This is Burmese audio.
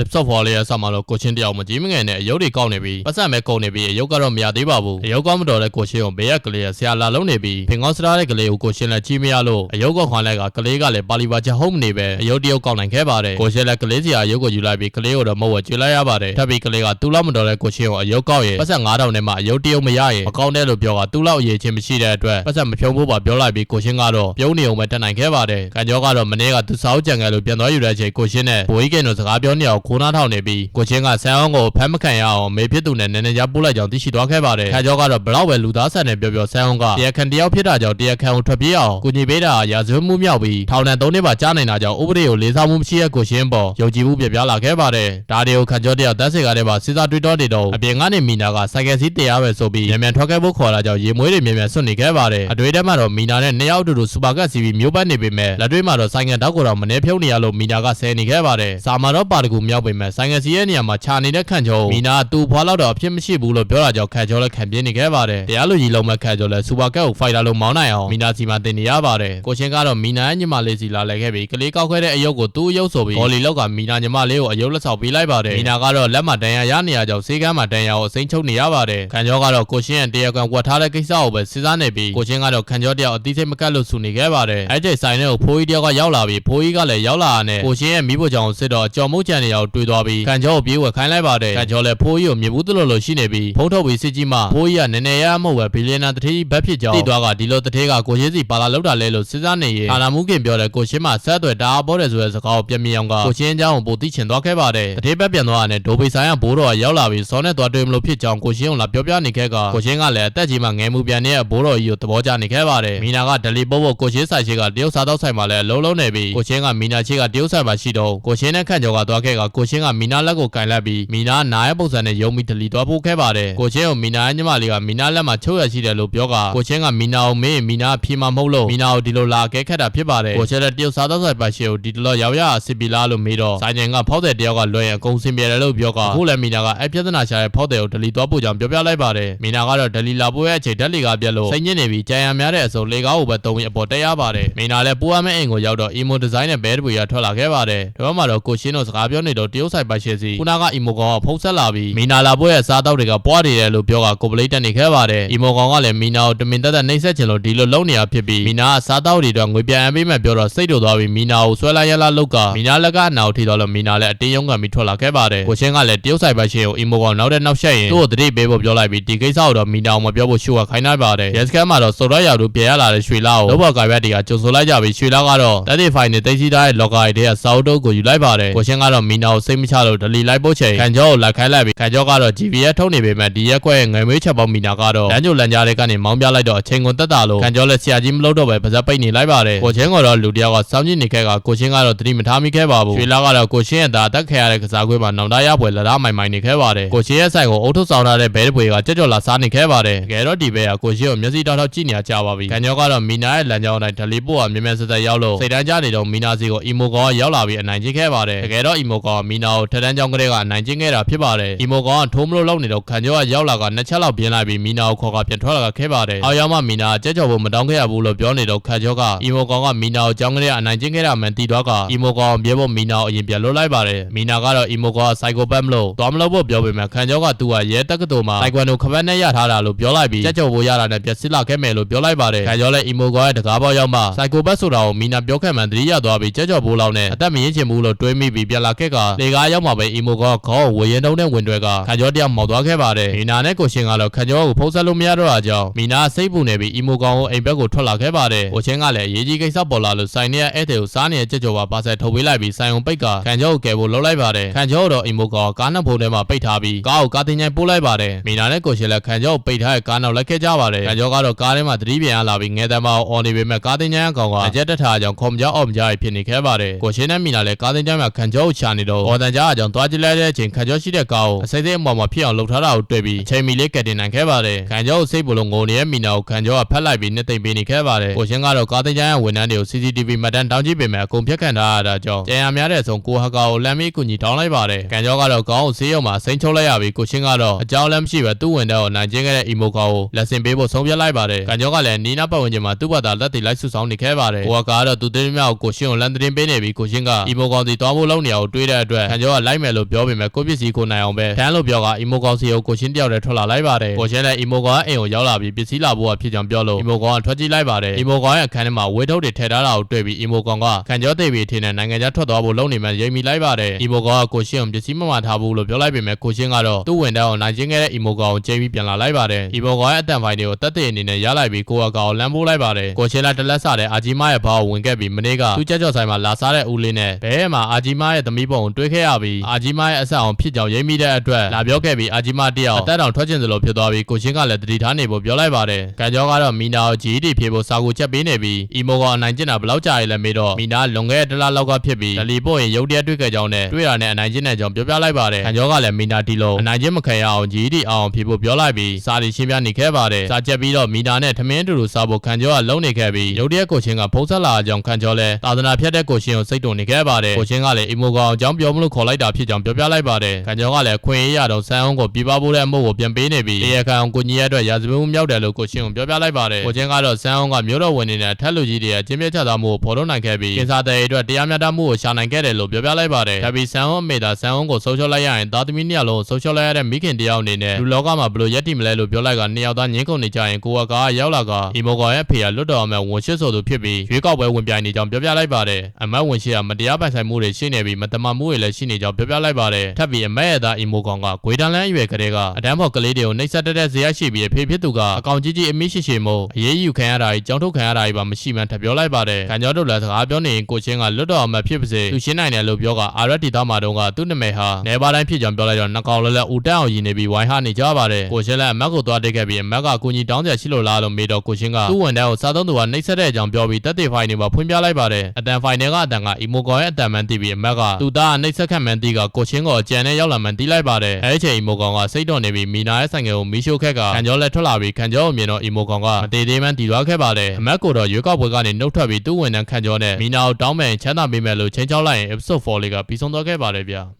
if software လေးရစမှာတော့ကိုချင်းတယောက်မကြီးမငယ်နဲ့အယုတ်တွေကောက်နေပြီးပတ်စံမဲ့ကုန်နေပြီးအယုတ်ကတော့မရသေးပါဘူးအယုတ်ကောက်မတော်တဲ့ကိုချင်းကိုဘေးရကလေးရဆရာလာလုံးနေပြီးဖင်ကောင်းစတားတဲ့ကလေးကိုကိုချင်းလည်းကြီးမရလို့အယုတ်ကောက်ခွန်လိုက်ကကလေးကလည်းပါလီပါချက်ဟုတ်မနေပဲအယုတ်တယောက်ကောက်နိုင်ခဲ့ပါတယ်ကိုချင်းလည်းကလေးစီအယုတ်ကိုယူလိုက်ပြီးကလေးကိုတော့မဟုတ်ဝကျွေးလိုက်ရပါတယ်ထပ်ပြီးကလေးကတူလောက်မတော်တဲ့ကိုချင်းကိုအယုတ်ကောက်ရဲ့ပတ်စံ9000နဲ့မှအယုတ်တယောက်မရရင်မကောင်းတဲ့လို့ပြောကတူလောက်အရေးချင်းမရှိတဲ့အတွက်ပတ်စံမဖြုံဖို့ပါပြောလိုက်ပြီးကိုချင်းကတော့ပြုံးနေအောင်ပဲတက်နိုင်ခဲ့ပါတယ်ကန်ကျော်ကတော့မနေ့ကသူစာအုပ်ကြံခဲ့လို့ပြန်သွားယူတဲ့အချိန်ကိုချင်းနဲ့ဘိုးကြီးကင်တို့စကားပြောနေအောင်ခိုးနားထောင်နေပြီးကိုချင်းကဆန်အောင်ကိုဖမ်းမခံရအောင်မေဖြစ်သူနဲ့နည်းနည်းကြားပို့လိုက်ကြောင်းသိရှိသွားခဲ့ပါတယ်ကန်ကျော်ကတော့ဘလောက်ပဲလူသားဆန်နဲ့ပြောပြောဆန်အောင်ကတရားခံတယောက်ဖြစ်တာကြောင့်တရားခံကိုထွက်ပြေးအောင်ကုညီပေးတာရာဇဝတ်မှုမြောက်ပြီးထောင်ဒဏ်၃နှစ်ပါကြားနိုင်တာကြောင့်ဥပဒေကိုလေးစားမှုမရှိတဲ့ကိုချင်းပေါ်ယုံကြည်မှုပြပြလာခဲ့ပါတယ်ဒါတွေကိုကန်ကျော်တယောက်တက်စေကားတဲ့ပါစစ်စားတွေးတောနေတော့အပြင်ကနေမီနာကစိုက်ကယ်စီးတရားပဲဆိုပြီးမြန်မြန်ထွက်ခဲ့ဖို့ခေါ်လာကြောင့်ရေမွေးတွေမြန်မြန်ဆွတ်နေခဲ့ပါတယ်အတွေ့အထဲမှာတော့မီနာနဲ့နှစ်ယောက်အတူတူစူပါကတ်စီပြီးမျိုးပတ်နေပေမဲ့လက်တွေ့မှာတော့ဆိုင်ငယ်တောက်ကိုတော့မနေဖြုံးနေရလို့မီနာကဆဲနေခဲ့ပါတယ်စာမာတော့ပါတကူမြောက်ပေမဲ့ဆိုင်ငယ်စီရဲ့နေရာမှာခြာနေတဲ့ခန့်ကျော်မီနာတူဖွာလောက်တော့အဖြစ်မရှိဘူးလို့ပြောတာကြောင့်ခန့်ကျော်လည်းခံပြင်းနေခဲ့ပါတယ်တရားလူကြီးလုံးမဲ့ခန့်ကျော်လည်းစူပါကတ်ကိုဖိုက်တာလို့မောင်းနိုင်အောင်မီနာစီမှာတင်နေရပါတယ်ကိုချင်းကတော့မီနာရဲ့ညီမလေးစီလာလဲခဲ့ပြီးကလေးကောက်ခဲ့တဲ့အယုတ်ကိုသူ့အယုတ်ဆိုပြီးဘော်လီလောက်ကမီနာညီမလေးကိုအယုတ်လက်ဆောက်ပေးလိုက်ပါတယ်မီနာကတော့လက်မှာတန်ရာရနေရကြောင့်စေကမ်းမှာတန်ရာကိုအစိမ့်ချုပ်နေရပါတယ်ခန့်ကျော်ကတော့ကိုချင်းရဲ့တရားခံဝတ်ထားတဲ့ကိစ္စကိုပဲစဉ်းစားနေပြီးကိုချင်းကတော့ခန့်ကျော်တယောက်အသိစိတ်မကတ်လို့ဆူနေခဲ့ပါတယ်အဲ့ဒီဆိုင်ထဲကိုဖိုးကြီးတယောက်ကရောက်လာပြီးဖိုးကြီးကလည်းရောက်လာတာနဲ့ကိုချင်းရဲ့မိဖို့ကြောင့်စစ်တော့ကြော်မုတ်ကြံနေရောက်တွေ့သွားပြီးခန့်ကျော်ကိုပြေးဝက်ခိုင်းလိုက်ပါတယ်ခန့်ကျော်လည်းဖိုးကြီးကိုမြင်ဘူးတလို့လို့ရှိနေပြီးဖုံးထုတ်ပြီးစစ်ကြီးမှဖိုးကြီးကနည်းနည်းရမဟုတ်ပဲဘီလီယံနာတတိဘက်ဖြစ်ကြောင်းသိသွားကဒီလိုတတိကကိုချင်းစီပါလာလောက်တာလဲလို့စဉ်းစားနေရင်အာနာမှုခင်ပြောတဲ့ကိုချင်းမှဆက်အသွယ်တအားပေါ်တယ်ဆိုတဲ့စကားကိုပြမြင်အောင်ကကိုချင်းအကြောင်းကိုပိုသိချင်သွားခဲ့ပါတယ်တတိဘက်ပြန်သွားတာနဲ့ဒိုဘေဆိုင်ကဘိုးတော်ကရောက်လာပြီးစောနဲ့သွားတွေ့မလို့ဖြစ်ကြောင်းကိုချင်းကိုလာပြောပြနေခဲ့ကကိုချင်းကလည်းအသက်ကြီးမှငယ်မှုပြန်နေတဲ့ဘိုးတော်ကြီးကိုသဘောကျနေခဲ့ပါတယ်မီနာကဒလီပို့ဖို့ကိုချင်းဆိုင်ရှိကတရုတ်စားတော့ဆိုင်မှာလည်းအလုံးလုံးနေပြီးကိုချင်းကမီနာချီကတရုတ်ဆိုင်မှာရှိတော့ကိုချင်းနဲ့ခန့်ကျော်ကသွားခဲ့ကကိုချင်းကမီနာလက်ကိုကင်လိုက်ပြီးမီနာနားရဲ့ပုံစံနဲ့ယုံပြီးဒလီသွားဖို့ခဲ့ပါတယ်ကိုချင်းကိုမီနာရဲ့ညီမလေးကမီနာလက်မှာချုပ်ရရှိတယ်လို့ပြောကကိုချင်းကမီနာကိုမေးမီနာဖြေမှာမဟုတ်လို့မီနာကိုဒီလိုလာကဲခတ်တာဖြစ်ပါတယ်ကိုချင်းလည်းတရုတ်စားတော့ဆိုင်ပါရှိကိုဒီတလောရောက်ရအစီပီလာလို့မေးတော့ဆိုင်ငင်ကဖောက်တဲ့တယောက်ကလွှဲရင်အကုန်စင်ပြေတယ်လို့ပြောကအခုလည်းမီနာကအဲ့ပြဿနာရှာတဲ့ဖောက်တဲ့ကိုဒလီသွားဖို့ကြောင့်ပြောပြလိုက်ပါတယ်မီနာကတော့ဒလီလာဖို့ရဲ့အချိန်ဓာတ်လီကပြက်လို့စိတ်ညစ်နေပြီးကြံရများတဲ့အစုံလေကားကိုပဲတုံးပြီးအပေါ်တက်ရပါတယ်မီနာလည်းပူရမယ့်အိမ်ကိုရောက်တော့ emo design နဲ့ဘဲတပူရထွက်လာခဲ့ပါတယ်ဒါမှမတော့ကိုရှင်းတို့စကားပြောနေတော့တရုတ်ဆိုင်ပါရှိစီခုနက emo ကောင်ကဖုံးဆက်လာပြီးမီနာလာဖို့ရဲ့စားတောက်တွေကပွားနေတယ်လို့ပြောကကိုပလေးတက်နေခဲ့ပါတယ် emo ကောင်ကလည်းမီနာကိုတမင်တက်တက်နှိမ့်ဆက်ချင်လို့ဒီလိုလုံနေရဖြစ်ပြီးမီနာကစားတောက်တွေတော့ငွေပြန်အပေးမဲ့ပြောတော့စိတ်တူသွားပြီးမီနာကိုဆွဲလိုက်ရလာလောက်ကမီနာလက်ကအနာကိုထိတော့လို့မီနာလည်းအတင်းယုံကပြီးထွက်လာခဲ့ပါတယ်ကိုရှင်းကလည်းတရုတ်ဆိုင်ပါရှိကို emo ကောင်နောက်တဲ့နောက်ဆက်ရင်သူ့ကိုတတိပေးဖို့ပြောလိုက်ပြီးဒီကိစ္စကိုတော့မီနာကိုမပြောဖို့ရှိုးကခိုင်းလိုက်ပါတယ်ရက်စကန်မှာတော့စော်ရရောက်သူပြန်ရလာတဲ့ရွှေလာကိုလောဘော်ကာရက်တွေကကြိုဆိုလိုက်ကြပြီးရွှေလာကတော့တက်တဲ့ဖိုင်နဲ့တိတ်စီထားတဲ့လော်ကာရီတွေကစာအုပ်တုပ်ကိုယူလိုက်ပါတယ်ကိုရှင်းကတော့မီနာကိုစိတ်မချလို့ဒလီလိုက်ပို့ချိန်ခံကျော်ကိုလက်ခိုင်းလိုက်ပြီးခံကျော်ကတော့ GVS ထုတ်နေပေမဲ့ဒီရက်ခွဲငွေမွေးချက်ပေါင်းမီနာကတော့လမ်းကြိုလမ်းကြားတွေကနေမောင်းပြလိုက်တော့အချိန်ကုန်တက်တာလို့ခံကျော်လည်းဆရာကြီးမလုပ်တော့ပဲပါဇက်ပိတ်နေလိုက်ပါတယ်ကိုချင်းကတော့လူတယောက်ကစောင်းကြည့်နေခဲ့ကကိုချင်းကတော့သတိမထားမိခဲ့ပါဘူးရွှေလာကတော့ကိုချင်းရဲ့သားတက်ခဲရတဲ့ကစားကွင်းမှာနောင်တရပွဲလက်သားမိုင်မိုင်နေခဲ့ပါတယ်ကိုချင်းရဲ့ဆိုင်ကိုအုပ်ထုပ်ဆောင်ထားတဲ့ဘဲတပွေကကြက်ကြော်လာစားနေခဲ့ပါတယ်တကယ်တော့ဒီဘဲကကိုချင်းကိုမျက်စိတောက်တောက်ကြည့်နေကြပါပြီခံကျော်ကတော့မီနာရဲ့လမ်းကြောင်းတိုင်းဒလီပို့ကမြဲမြဲဆက်ဆက်ရောက်လို့စိတ်တန်းကြနေတော့မီနာစီကိုအီမိုကောင်ကရောက်လာပြီးအနိုင်ကျင့်ခဲ့ပါတယ်တကယ်တော့အီမိုကောင်ကမီနာကိုထက်တန်းကြောင်းကလေးကအနိုင်ကျင့်ခဲ့တာဖြစ်ပါတယ်အီမိုကောင်ကထိုးမလို့လောက်နေတော့ခံကျော်ကရောက်လာကနှစ်ချက်လောက်ပြင်းလိုက်ပြီးမီနာကိုခေါ်ကပြန်ထွက်လာခဲ့ပါတယ်အောက်ရောက်မှမီနာကကြက်ကြော်ဖို့မတောင်းခဲ့ရဘူးလို့ပြောနေတော့ခံကျော်ကအီမိုကောင်ကမီနာကိုကြောင်းကလေးကအနိုင်ကျင့်ခဲ့တာမှန်တီးတော့ကအီမိုကောင်ကိုမြေဖို့မီနာကိုအရင်ပြန်လွတ်လိုက်ပါတယ်မီနာကတော့အီမိုကောင်ကစိုက်ကိုပတ်မလို့သွားမလို့ဖို့ပြောပေမဲ့ခံကျော်ကသူကရဲတက္ကသိုလ်မှာစိုက်ကွမ်တို့ခပတ်နဲ့ရထားတာလို့ပြောလိုက်ပြီးကြက်ကြော်ဖို့ရတာနဲ့ပြက်စစ်လာခဲ့မယ်လို့ပြောလိုက်ပါတယ်ခံကျော်လည်းအီမိုကောင်ရဲ့တကားပေါက်ရောက်မှစိုက်ကိုပတ်ဆိုတာကိုမီနာပြောခဲ့မှန်တတိယသွားပြီးကြက်ကြော်ဖို့လောက်နဲ့အသက်မရင်ချင်ဘူးလို့တွေးမိပြီးပြန်လာခဲ့ကလေကားရောက်မှပဲအီမိုကောင်ကခေါင်းကိုဝေရင်တုံးနဲ့ဝင်တွဲကခံကျော်တယောက်မောက်သွားခဲ့ပါတယ်မီနာနဲ့ကိုရှင်ကတော့ခံကျော်ကိုဖုံးဆက်လို့မရတော့တာကြောင့်မီနာစိတ်ပူနေပြီးအီမိုကောင်ကိုအိမ်ဘက်ကိုထွက်လာခဲ့ပါတယ်ကိုချင်းကလည်းအရေးကြီးကိစ္စပေါ်လာလို့ဆိုင်နေရဲ့ဧည့်သည်ကိုစားနေတဲ့ကြက်ကြော်ပါပါဆက်ထုတ်ပေးလိုက်ပြီးဆိုင်ုံပိတ်ကခံကျော်ကိုကယ်ဖို့လှုပ်လိုက်ပါတယ်ခံကျော်တော့အီမိုကောင်ကားနှစ်ဖုံးထဲမှာပိတ်ထားပြီးကားကိုကားတင်ချိုင်ပို့လိုက်ပါတယ်မီနာနဲ့ကိုရှင်လည်းခံကျော်ကိုပိတ်ထားတဲ့ကားနောက်လိုက်ခဲ့ကြပါတယ်ခံကျော်ကတော့ကားထဲမှာသတိပြန်ရလာပြီးငယ်တမ်းမအောင်အော်နေပေမဲ့ကားတင်ချိုင်အကောင်ကအကြက်တက်ထားကြောင့်ခေါမကြောက်အောင်မကြောက်ဖြစ်နေခဲ့ပါတယ်ကိုရှင်နဲ့မီနာလည်းကားတင်ချိုင်မှာခံကျော်ကိုချနေတော့အော်တန်ကြားအကြောင်းသွားကြည့်လိုက်တဲ့အချိန်ခံကျော်ရှိတဲ့ကားကိုအစိမ့်စိမ့်အမော်မှာဖြစ်အောင်လှုပ်ထားတာကိုတွေ့ပြီးအချိန်မီလေးကက်တင်နိုင်ခဲ့ပါတယ်ခံကျော်ကိုစိတ်ပူလို့ငုံနေတဲ့မီနာကိုခံကျော်ကဖက်လိုက်ပြီးနှစ်သိမ့်ပေးနေခဲ့ပါတယ်ကိုရှင်ကတော့ကားတင်ချိုင်ရဲ့ဝန်ထမ်းတွေကို CCTV မှတ်တမ်းတောင်းကြည့်ပေမဲ့အကုန်ဖြတ်ခံထားရတာကြောင့်ကြံရများတဲ့အဆုံးကိုဟကာကိုလမ်းမီးကူညီတောင်းလိုက်ပါတယ်ခံကျော်ကတော့ကောင်းကိုဆေးရုံမှာစိမ့်ချုပ်လိုက်ရပြီးကိုရှင်ကတော့အကြောင်းလည်းမရှိပဲသူ့ဝန်ထမ်းကိုနိုင်ကျင်းခဲ့တဲ့ emo ကောင်ကိုလက်ဆင်ပေးဖို့ဆုံးဖြတ်လိုက်ပါတယ်ခံကျော်ကလည်းနီးနားပတ်ဝန်းကျင်မှာသူ့ဘာသာလက်တွေလိုက်ဆုဆောင်နေခဲ့ပါတယ်ကိုဟကာကတော့သူတင်းမြောက်ကိုရှင်ကိုလမ်းသတင်းပေးနေပြီးကိုရှင်က emo ကောင်စီသွားဖို့လုပ်နေအောင်တွေးတဲ့အတွက်ခံကျော်ကလိုက်မယ်လို့ပြောပေမဲ့ကိုပစ္စည်းကိုနိုင်အောင်ပဲတန်းလို့ပြောကအီမိုကောင်စီကိုကိုချင်းတယောက်တည်းထွက်လာလိုက်ပါတယ်ကိုချင်းလည်းအီမိုကောင်ကအိမ်ကိုရောက်လာပြီးပစ္စည်းလာဖို့ဖြစ်ကြောင်းပြောလို့အီမိုကောင်ကထွက်ကြည့်လိုက်ပါတယ်အီမိုကောင်ရဲ့အခန်းထဲမှာဝေးထုတ်တွေထည့်ထားတာကိုတွေ့ပြီးအီမိုကောင်ကခံကျော်သိပြီးထင်းတဲ့နိုင်ငံခြားထွက်သွားဖို့လုပ်နေမှရိပ်မိလိုက်ပါတယ်အီမိုကောင်ကကိုချင်းကိုပစ္စည်းမမှထားဘူးလို့ပြောလိုက်ပေမဲ့ကိုချင်းကတော့သူ့ဝင်တောင်းနိုင်ချင်းခဲ့တဲ့အီမိုကောင်ကိုချိန်ပြီးပြန်လာလိုက်ပါတယ်အီမိုကောင်ရဲ့အတန်ဖိုင်တွေကိုတက်တဲ့အနေနဲ့ရလိုက်ပြီးကိုကကောင်လမ်းပိုးလိုက်ပါတယ်ကိုချင်းလည်းတလက်ဆတဲ့အာဂျီမာရဲ့ဘာကိုဝင်ခဲ့ပြီးမနေ့ကသူ့ကြက်ကြော်ဆိုင်မှာလာစားတဲ့ဦးလေးနဲ့ဘဲမှာအာဂျီမာရဲ့သမီးပုံကိုတွေ့ခဲ့ရပြီးအာဂျီမာရဲ့အဆက်အောင်ဖြစ်ကြောင်ရိပ်မိတဲ့အတွက်လာပြောခဲ့ပြီးအာဂျီမာတယောက်အသက်တောင်ထွက်ကျင်သလိုဖြစ်သွားပြီးကိုချင်းကလည်းတတိထားနေဖို့ပြောလိုက်ပါတယ်။ကန်ကျော်ကတော့မီနာကို GD ဖြေဖို့စာကိုချက်ပေးနေပြီးအီမိုကအနိုင်ကျင့်တာဘယ်လောက်ကြာရလဲမေးတော့မီနာလွန်ခဲ့တဲ့တလားလောက်ကဖြစ်ပြီးဒလီပို့ရင်ရုပ်တရက်တွေ့ခဲ့ကြောင်းနဲ့တွေ့တာနဲ့အနိုင်ကျင့်တဲ့ကြောင်းပြောပြလိုက်ပါတယ်။ကန်ကျော်ကလည်းမီနာတီလုံးအနိုင်ကျင့်မခံရအောင် GD အောင်ဖြေဖို့ပြောလိုက်ပြီးစာရီရှင်းပြနေခဲ့ပါတယ်။စာချက်ပြီးတော့မီနာနဲ့ထမင်းတူတူစားဖို့ကန်ကျော်ကလုံနေခဲ့ပြီးရုပ်တရက်ကိုချင်းကဖုံးဆက်လာကြောင်းကန်ကျော်လည်းသာသနာဖြတ်တဲ့ကိုချင်းကိုစိတ်တုန်နေခဲ့ပါတယ်။ကိုချင်းကလည်းအီမိုကောင်အကြောင်းပြောမလို့ခေါ်လိုက်တာဖြစ်ကြောင်းပြောပြလိုက်ပါတယ်။ကန်ကျော်ကလည်းခွင့်ရရတော့ဆန်းအောင်ကိုပြပဖို့တဲ့အမှုကိုပြန်ပေးနေပြီးတရားခံအောင်ကိုကြီးရဲ့အတွက်ရာဇဝတ်မှုမြောက်တယ်လို့ကိုချင်းကိုပြောပြလိုက်ပါတယ်။ကိုချင်းကတော့ဆန်းအောင်ကမျိုးတော်ဝင်နေတဲ့ထက်လူကြီးတွေရဲ့ကျင်းပြချတာမှုကိုဖော်ထုတ်နိုင်ခဲ့ပြီးကင်ဆာတဲ့အတွက်တရားမျှတမှုကိုရှာနိုင်ခဲ့တယ်လို့ပြောပြလိုက်ပါတယ်။ဒါပြီးဆန်းအောင်အမေသာဆန်းအောင်ကိုဆုံးရှုံးလိုက်ရရင်သားသမီးနှစ်ယောက်လုံးကိုဆုံးရှုံးလိုက်ရတဲ့မိခင်တယောက်အနေနဲ့လူလောကမှာဘယ်လိုရက်တည်မလဲလို့ပြောလိုက်ကနှစ်ယောက်သားငင်းကုန်နေကြရင်ကိုကကရောက်လာကအီမိုကောင်ရဲ့ဖေကလွတ်တော်အမတ်ဝန်ရှိဆိုသူဖြစ်ပြီးရွေးကောက်ပွဲဝင်ပြိုင်နေကြောင်းပြောပြလိုက်ပါတယ်။အမတ်ဝန်ရှိကမတရားပိုင်ဆိုင်မှုတွေရှိနေပြီးမတမမှုတွေလည်းရှိနေကြောင်းပြောပြလိုက်ပါတယ်။ထပ်ပြီးအမတ်ရဲ့သားအီမိုကောင်ကဂွေတန်လန်းအရွယ်ကလေးကအတန်းဖော်ကလေးတွေကိုနှိပ်စက်တတ်တဲ့ဇေယျရှိပြီးအဖေဖြစ်သူကအကောင်ကြီးကြီးအမိရှိရှိမို့အရေးယူခံရတာကြီးကြောင်းထုတ်ခံရတာကြီးပါမရှိမှန်းထပ်ပြောလိုက်ပါတယ်။ခံကြောတို့လည်းစကားပြောနေရင်ကိုချင်းကလွတ်တော်အမတ်ဖြစ်ပါစေသူရှင်းနိုင်တယ်လို့ပြောကအာရက်တီသားမာတုံးကသူ့နာမည်ဟာနေပါတိုင်းဖြစ်ကြောင်းပြောလိုက်တော့နှကောင်လည်းလည်းဦးတန်းအောင်ရည်နေပြီးဝိုင်းဟနေကြပါတယ်။ကိုချင်းလည်းအမတ်ကိုသွားတိတ်ခဲ့ပြီးအမတ်ကကိုကြီးတောင်းကြရှိလို့လားလို့မေးတော့ကိုချင်းကသူ့ဝန်တန်းကိုစားသုံးသူကနှိပ်စက်တဲ့အကြောင်းပြောပြီးတက်တဲ့ဖိုင်တွေမှာဖွင့်ပြလိုက်ပါတယ်။အတန်ဖိုင်တွေကအတန်ကအီမိုကောရဲ့အတန်မှန်တီးပြီးအမတ်ကသူ့သားကနှိပ်စက်ခတ်မှန်တီးကကိုချင်းကိုအကြံနဲ့ရောက်လာမှန်တီးလိုက်ပါတယ်။အဲဒီချိန်အီမိုကောင်ကစိတ်တော်နေပြီးမီနာရဲ့ဆိုင်ငယ်ကိုမီးရှို့ခက်ကခံကြောလက်ထွက်လာပြီးခံကြောကိုမြင်တော့အီမိုကောင်ကမတေသေးမှန်းတီသွားခဲ့ပါတယ်။အမတ်ကိုတော့ရွေးကောက်ပွဲကနေနှုတ်ထွက်ပြီးသူ့ဝန်တန်းခံကြောနဲ့မီနာကိုတောင်းပန်ချမ်းသာပေးမယ်လို့ချိန်ချောက်လိုက်ရင် episode 4လေးကပြီးဆုံးသွားခဲ့ပါတယ်ဗျာ။